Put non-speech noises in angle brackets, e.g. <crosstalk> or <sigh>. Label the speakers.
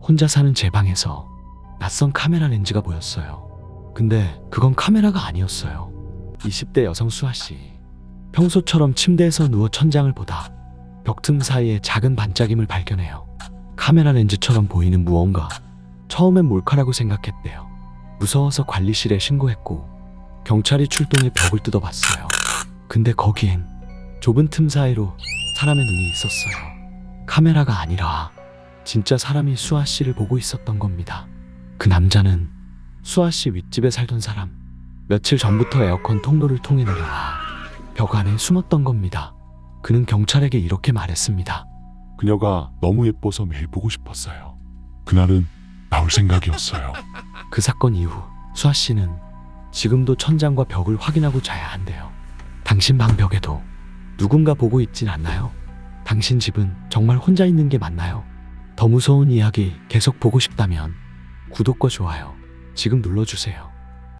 Speaker 1: 혼자 사는 제 방에서 낯선 카메라 렌즈가 보였어요. 근데 그건 카메라가 아니었어요. 20대 여성 수아 씨. 평소처럼 침대에서 누워 천장을 보다 벽 틈 사이에 작은 반짝임을 발견해요. 카메라 렌즈처럼 보이는 무언가. 처음엔 몰카라고 생각했대요. 무서워서 관리실에 신고했고 경찰이 출동해 벽을 뜯어봤어요. 근데 거기엔 좁은 틈 사이로 사람의 눈이 있었어요. 카메라가 아니라 진짜 사람이 수아 씨를 보고 있었던 겁니다. 그 남자는 수아 씨 윗집에 살던 사람. 며칠 전부터 에어컨 통로를 통해 내려와 벽 안에 숨었던 겁니다. 그는 경찰에게 이렇게 말했습니다.
Speaker 2: 그녀가 너무 예뻐서 매일 보고 싶었어요. 그날은 나올 생각이었어요. <laughs>
Speaker 1: 그 사건 이후 수아 씨는 지금도 천장과 벽을 확인하고 자야 한대요. 당신 방 벽에도 누군가 보고 있진 않나요? 당신 집은 정말 혼자 있는 게 맞나요? 더 무서운 이야기 계속 보고 싶다면 구독과 좋아요 지금 눌러주세요.